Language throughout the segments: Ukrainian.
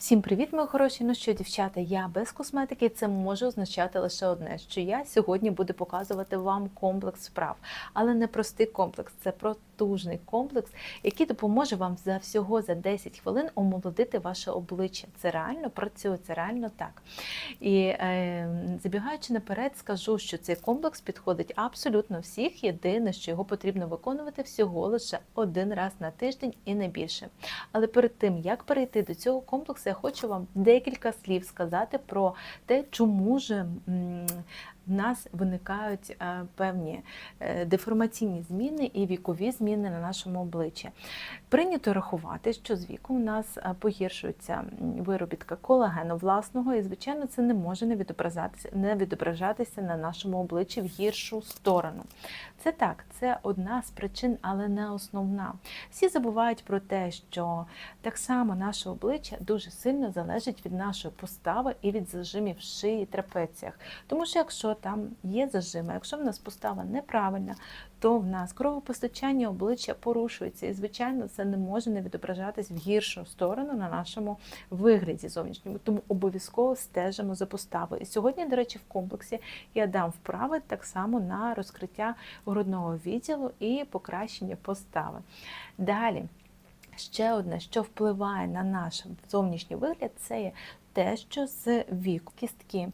Всім привіт, мої хороші. Ну що, дівчата, я без косметики. Це може означати лише одне, що я сьогодні буду показувати вам комплекс справ, але не простий комплекс, це протужний комплекс, який допоможе вам за всього за 10 хвилин омолодити ваше обличчя. Це реально працює, це реально так. І е, забігаючи наперед, скажу, що цей комплекс підходить абсолютно всіх. Єдине, що його потрібно виконувати всього лише один раз на тиждень і не більше. Але перед тим як перейти до цього комплексу, я хочу вам декілька слів сказати про те, чому ж м, в нас виникають е, певні е, деформаційні зміни і вікові зміни на нашому обличчі. Прийнято рахувати, що з віком у нас е, погіршується виробітка колагену власного, і звичайно, це не може не відображатися, не відображатися на нашому обличчі в гіршу сторону. Це так, це одна з причин, але не основна. Всі забувають про те, що так само наше обличчя дуже сильно залежить від нашої постави і від зажимів шиї і трапеціях. Тому що якщо там є зажими, якщо в нас постава неправильна, то в нас кровопостачання обличчя порушується, і звичайно, це не може не відображатись в гіршу сторону на нашому вигляді зовнішньому. Тому обов'язково стежимо за поставою. І сьогодні, до речі, в комплексі я дам вправи так само на розкриття грудного відділу і покращення постави. Далі. Ще одне, що впливає на наш зовнішній вигляд, це є те, що з віку кістки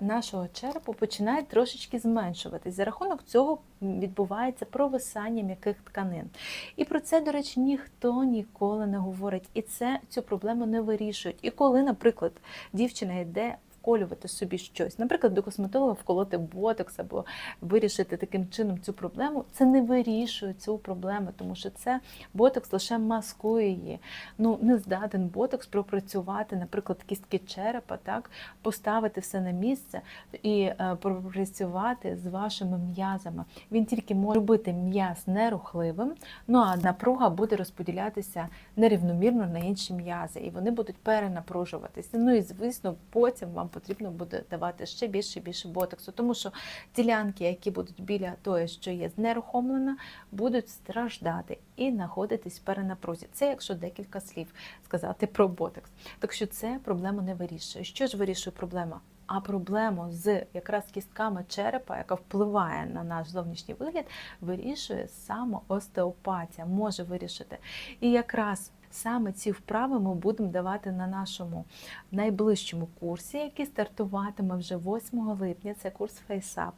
нашого черепу починають трошечки зменшуватись. За рахунок цього відбувається провисання м'яких тканин. І про це, до речі, ніхто ніколи не говорить. І це цю проблему не вирішують. І коли, наприклад, дівчина йде вколювати собі щось, наприклад, до косметолога вколоти ботокс або вирішити таким чином цю проблему, це не вирішує цю проблему, тому що це ботокс лише маскує її. Ну не здатен ботокс пропрацювати, наприклад, кістки черепа, так поставити все на місце і е, пропрацювати з вашими м'язами. Він тільки може робити м'яз нерухливим, ну а напруга буде розподілятися нерівномірно на інші м'язи, і вони будуть перенапружуватися. Ну і звісно, потім вам потрібно буде давати ще більше і більше ботоксу, тому що ділянки, які будуть біля тої, що є знерухомлена, будуть страждати і знаходитись в перенапрузі. Це якщо декілька слів сказати про ботокс. Так що це проблему не вирішує. Що ж вирішує проблема? А проблему з якраз кістками черепа, яка впливає на наш зовнішній вигляд, вирішує саме остеопатія, може вирішити. І якраз саме ці вправи ми будемо давати на нашому найближчому курсі, який стартуватиме вже 8 липня. Це курс FaceUp.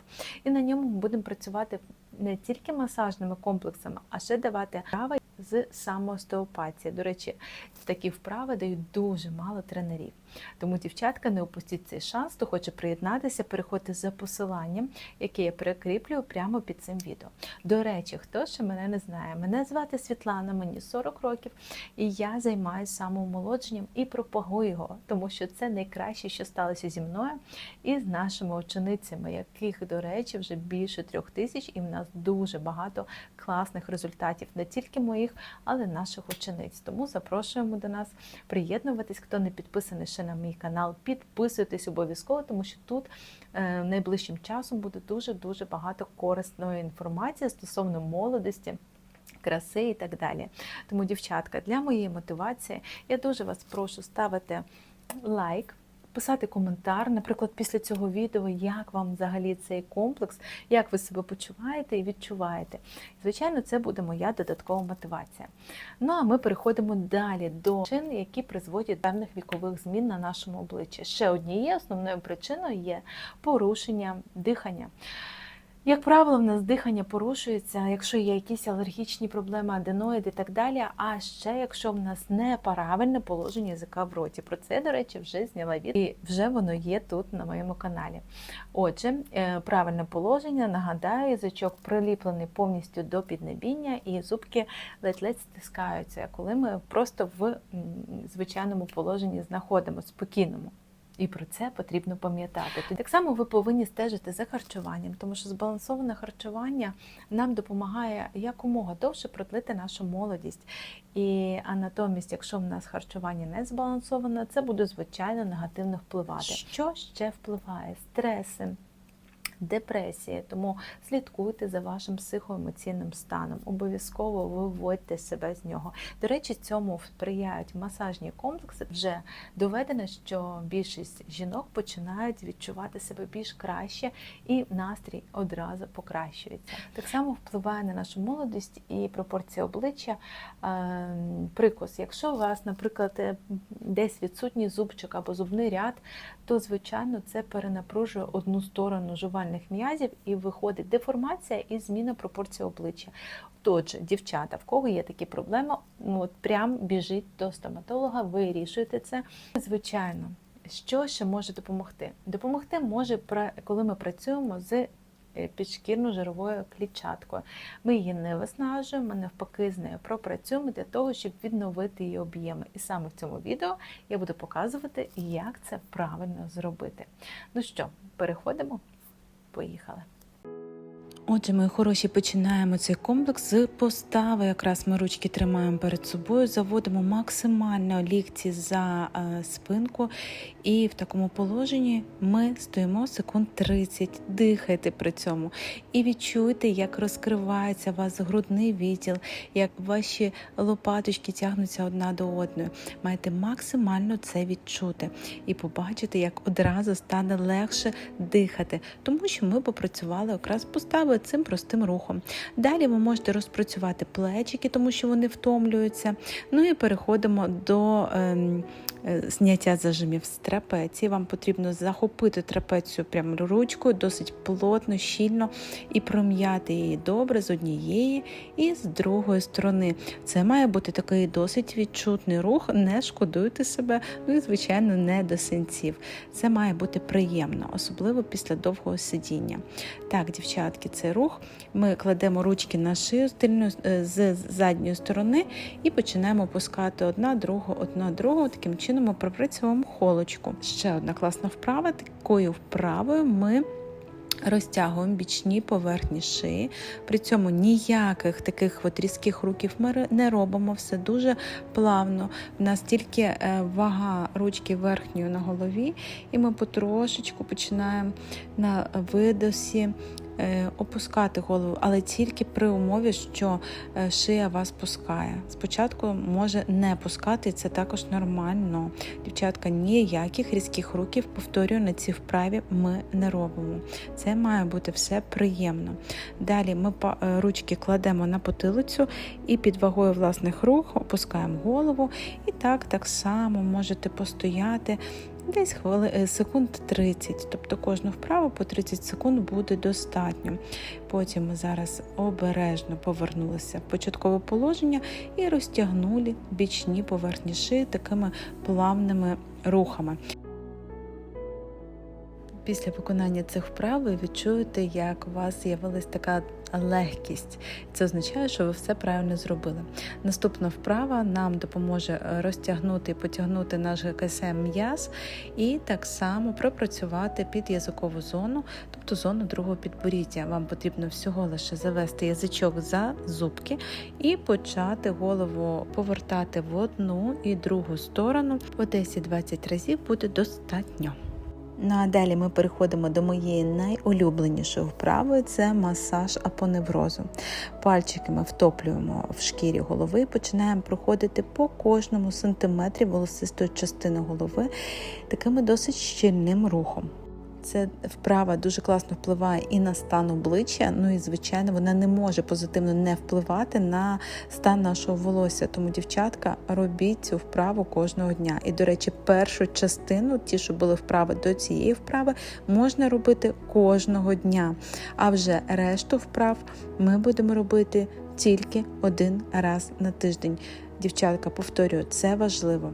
І на ньому ми будемо працювати не тільки масажними комплексами, а ще давати вправи з самоостеопатії. До речі, такі вправи дають дуже мало тренерів. Тому, дівчатка, не опустіть цей шанс, хто хоче приєднатися, переходьте за посиланням, яке я перекріплюю прямо під цим відео. До речі, хто ще мене не знає, мене звати Світлана, мені 40 років, і я займаюся самоомолодженням і пропагую його, тому що це найкраще, що сталося зі мною і з нашими ученицями, яких, до речі, вже більше трьох тисяч, і в нас дуже багато класних результатів, не тільки моїх, але наших учениць. Тому запрошуємо до нас приєднуватись, хто не підписаний ще на мій канал, підписуйтесь обов'язково, тому що тут е, найближчим часом буде дуже-дуже багато корисної інформації стосовно молодості. Краси і так далі. Тому, дівчатка, для моєї мотивації я дуже вас прошу ставити лайк, писати коментар, наприклад, після цього відео, як вам взагалі цей комплекс, як ви себе почуваєте і відчуваєте. Звичайно, це буде моя додаткова мотивація. Ну а ми переходимо далі до причин, які призводять певних вікових змін на нашому обличчі. Ще однією основною причиною є порушення дихання. Як правило, в нас дихання порушується, якщо є якісь алергічні проблеми, аденоїди і так далі. А ще якщо в нас неправильне положення язика в роті. Про це, до речі, вже зняла відео і вже воно є тут на моєму каналі. Отже, е, правильне положення, нагадаю, язичок приліплений повністю до піднебіння, і зубки ледь-ледь стискаються, коли ми просто в звичайному положенні знаходимося, спокійному. І про це потрібно пам'ятати. Так само ви повинні стежити за харчуванням, тому що збалансоване харчування нам допомагає якомога довше продлити нашу молодість. І а натомість, якщо в нас харчування не збалансоване, це буде звичайно негативно впливати. Що ще впливає? Стреси. Депресії. Тому слідкуйте за вашим психоемоційним станом. Обов'язково виводьте себе з нього. До речі, цьому сприяють масажні комплекси. Вже доведено, що більшість жінок починають відчувати себе більш краще, і настрій одразу покращується. Так само впливає на нашу молодість і пропорція обличчя. Е, Прикус, якщо у вас, наприклад, е, десь відсутній зубчик або зубний ряд, то звичайно це перенапружує одну сторону жувальних м'язів і виходить деформація і зміна пропорції обличчя. Отже, дівчата, в кого є такі проблеми, ну от прям біжіть до стоматолога, вирішуйте це. Звичайно, що ще може допомогти? Допомогти може, коли ми працюємо з е, підшкірно-жировою клітчаткою. Ми її не виснажуємо, навпаки з нею пропрацюємо для того, щоб відновити її об'єми. І саме в цьому відео я буду показувати, як це правильно зробити. Ну що, переходимо? Поїхали. Отже, мої хороші, починаємо цей комплекс з постави. Якраз ми ручки тримаємо перед собою, заводимо максимально лікті за е, спинку, і в такому положенні ми стоїмо секунд 30. Дихайте при цьому і відчуйте, як розкривається вас грудний відділ, як ваші лопаточки тягнуться одна до одної. Маєте максимально це відчути і побачити, як одразу стане легше дихати, тому що ми попрацювали якраз поставою цим простим рухом. Далі ви можете розпрацювати плечики, тому що вони втомлюються. Ну і переходимо до ем, е, зняття зажимів з трапеції. Вам потрібно захопити трапецію прямо ручкою, досить плотно, щільно і пром'яти її добре з однієї і з другої сторони. Це має бути такий досить відчутний рух, не шкодуйте себе, ну і, звичайно, не до синців. Це має бути приємно, особливо після довгого сидіння. Так, дівчатки, цей рух. Ми кладемо ручки на шию з е, з задньої сторони і починаємо опускати одна другу, одна другу. Таким чином ми пропрацьовуємо холочку. Ще одна класна вправа. Такою вправою ми. Розтягуємо бічні поверхні шиї. При цьому ніяких таких от різких рухів ми не робимо, все дуже плавно. У нас тільки е, вага ручки верхньої на голові, і ми потрошечку починаємо на видосі опускати голову, але тільки при умові, що е, шия вас пускає. Спочатку може не пускати, це також нормально. Дівчатка, ніяких різких рухів, повторюю, на цій вправі ми не робимо. Це має бути все приємно. Далі ми е, ручки кладемо на потилицю і під вагою власних рук опускаємо голову. І так, так само можете постояти десь хвили, е, секунд 30. Тобто кожну вправу по 30 секунд буде достатньо. Потім ми зараз обережно повернулися в початкове положення і розтягнули бічні поверхні шиї такими плавними рухами. Після виконання цих вправ ви відчуєте, як у вас з'явилась така легкість. Це означає, що ви все правильно зробили. Наступна вправа нам допоможе розтягнути і потягнути наш ГКСМ м'яз і так само пропрацювати під язикову зону, тобто зону другого підборіддя. Вам потрібно всього лише завести язичок за зубки і почати голову повертати в одну і другу сторону. По 10-20 разів буде достатньо. Ну а далі ми переходимо до моєї найулюбленішої вправи це масаж апоневрозу. Пальчики ми втоплюємо в шкірі голови починаємо проходити по кожному сантиметрі волосистої частини голови такими досить щільним рухом. Це вправа дуже класно впливає і на стан обличчя. Ну і звичайно, вона не може позитивно не впливати на стан нашого волосся. Тому, дівчатка, робіть цю вправу кожного дня. І, до речі, першу частину, ті, що були вправи до цієї вправи, можна робити кожного дня. А вже решту вправ ми будемо робити тільки один раз на тиждень. Дівчатка, повторюю, це важливо.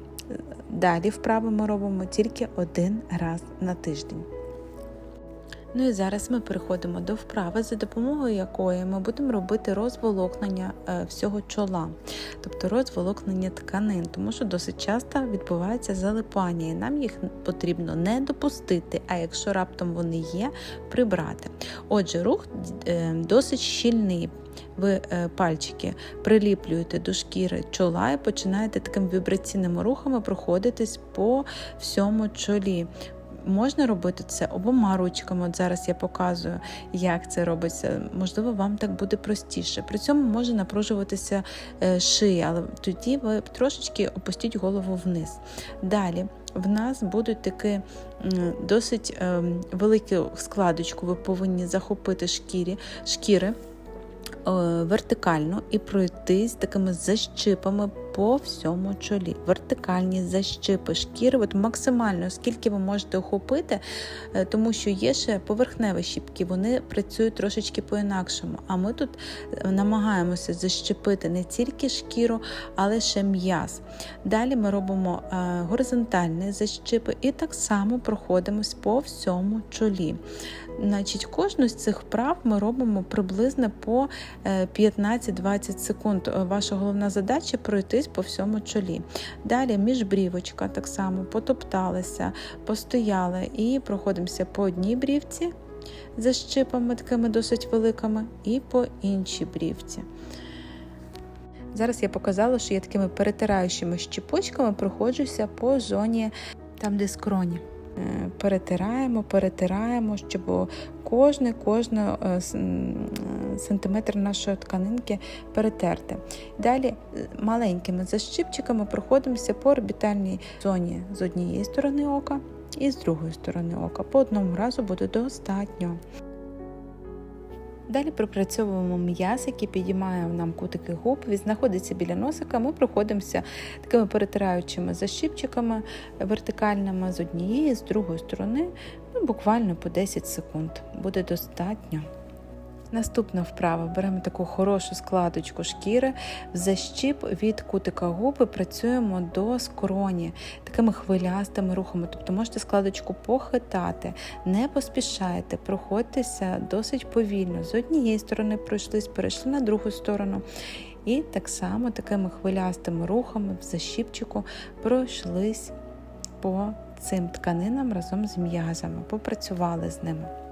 Далі вправи ми робимо тільки один раз на тиждень. Ну і зараз ми переходимо до вправи, за допомогою якої ми будемо робити розволокнення е, всього чола, тобто розволокнення тканин, тому що досить часто відбувається залипання, і нам їх потрібно не допустити, а якщо раптом вони є, прибрати. Отже, рух е, досить щільний. Ви е, пальчики приліплюєте до шкіри чола і починаєте такими вібраційними рухами проходитись по всьому чолі Можна робити це обома ручками. От зараз я показую, як це робиться. Можливо, вам так буде простіше. При цьому може напружуватися е, шия, але тоді ви трошечки опустіть голову вниз. Далі в нас будуть такі досить е, велику складочку. Ви повинні захопити шкірі, шкіри е, вертикально і пройтись такими защипами по всьому чолі. Вертикальні защипи шкіри, от максимально скільки ви можете охопити, е, тому що є ще поверхневі щіпки, вони працюють трошечки по-інакшому. А ми тут е, намагаємося защепити не тільки шкіру, але ще м'яз. Далі ми робимо е, горизонтальні защипи і так само проходимось по всьому чолі. Значить, кожну з цих вправ ми робимо приблизно по е, 15-20 секунд. Е, Ваша головна задача пройтись по всьому чолі. Далі міжбрівочка так само потопталися, постояли і проходимося по одній брівці за щипами такими досить великими, і по іншій брівці. Зараз я показала, що я такими перетираючими щіпочками проходжуся по зоні там, де скроні. Е, Перетираємо, перетираємо, щоб кожне, кожне е, е, сантиметр нашої тканинки перетерти. Далі маленькими защипчиками проходимося по орбітальній зоні з однієї сторони ока і з другої сторони ока. По одному разу буде достатньо. Далі пропрацьовуємо м'яз, який підіймає нам кутики губ. Він знаходиться біля носика. Ми проходимося такими перетираючими защипчиками вертикальними з однієї, з другої сторони, ну, буквально по 10 секунд. Буде достатньо. Наступна вправа. Беремо таку хорошу складочку шкіри, в защіп від кутика губи працюємо до скроні такими хвилястими рухами. Тобто можете складочку похитати, не поспішайте, проходьтеся досить повільно. З однієї сторони пройшлись, перейшли на другу сторону. І так само такими хвилястими рухами в защіпчику пройшлись по цим тканинам разом з м'язами, попрацювали з ними.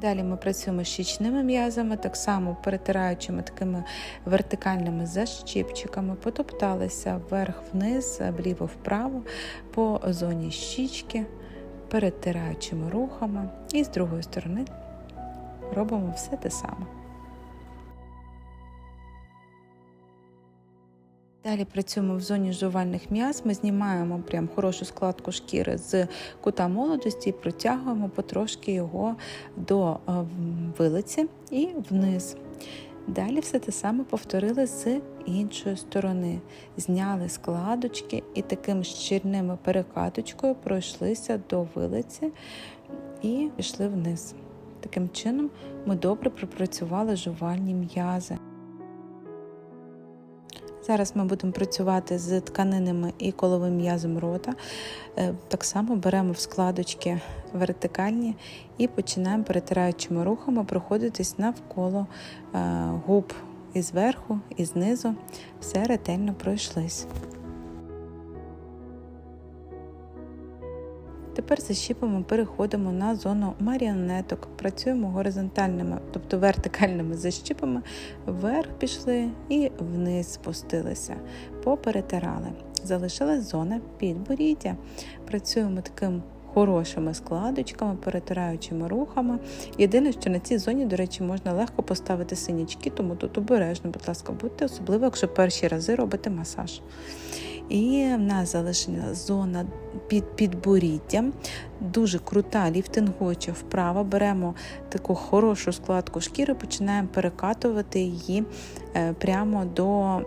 Далі ми працюємо з щічними м'язами, так само перетираючими такими вертикальними защіпчиками, потопталися вверх-вниз, вліво-вправо по зоні щічки, перетираючими рухами. І з другої сторони робимо все те саме. Далі працюємо в зоні жувальних м'яз. Ми знімаємо прям хорошу складку шкіри з кута молодості і протягуємо потрошки його до е, вилиці і вниз. Далі все те саме повторили з іншої сторони. Зняли складочки і таким щільними перекаточкою пройшлися до вилиці і пішли вниз. Таким чином ми добре пропрацювали жувальні м'язи. Зараз ми будемо працювати з тканинами і коловим м'язом рота. Е, Так само беремо в складочки вертикальні і починаємо перетираючими рухами проходитись навколо е, губ і зверху, і знизу. Все ретельно пройшлись. Тепер защіпами переходимо на зону маріонеток. Працюємо горизонтальними, тобто вертикальними защіпами. Вверх пішли і вниз спустилися, поперетирали. Залишилась зона підборіддя. Працюємо таким хорошими складочками, перетираючими рухами. Єдине, що на цій зоні, до речі, можна легко поставити синячки, тому тут обережно, будь ласка, будьте, особливо, якщо перші рази робите масаж. І в нас залишена зона під підборіддям. Дуже крута ліфтингуюча вправа. Беремо таку хорошу складку шкіри, починаємо перекатувати її е, прямо до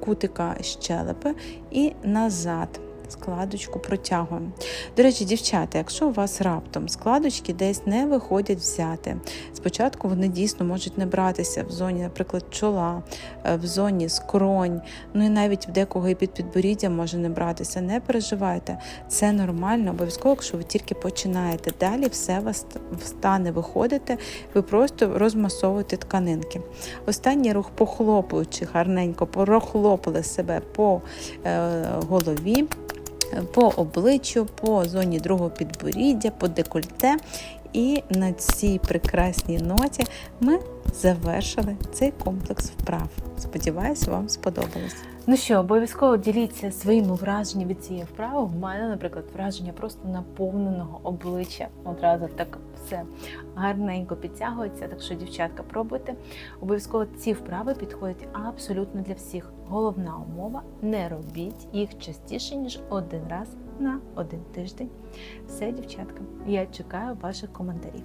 кутика щелепи і назад. Складочку протягуємо. До речі, дівчата, якщо у вас раптом складочки десь не виходять взяти, спочатку вони дійсно можуть не братися в зоні, наприклад, чола, е, в зоні скронь, ну і навіть в декого і під підборіддям може не братися. Не переживайте, це нормально, обов'язково, якщо ви тільки починаєте. Далі все вас стане виходити, ви просто розмасовуєте тканинки. Останній рух похлопуючи гарненько, прохлопали себе по е, голові. По обличчю, по зоні другого підборіддя, по декольте. І на цій прекрасній ноті ми завершили цей комплекс вправ. Сподіваюсь, вам сподобалось. Ну що, обов'язково діліться своїми враженнями від цієї вправи. У мене, наприклад, враження просто наповненого обличчя. Одразу так все гарненько підтягується. Так що, дівчатка, пробуйте. Обов'язково ці вправи підходять абсолютно для всіх. Головна умова не робіть їх частіше, ніж один раз на один тиждень. Все, дівчатка. Я чекаю ваших коментарів.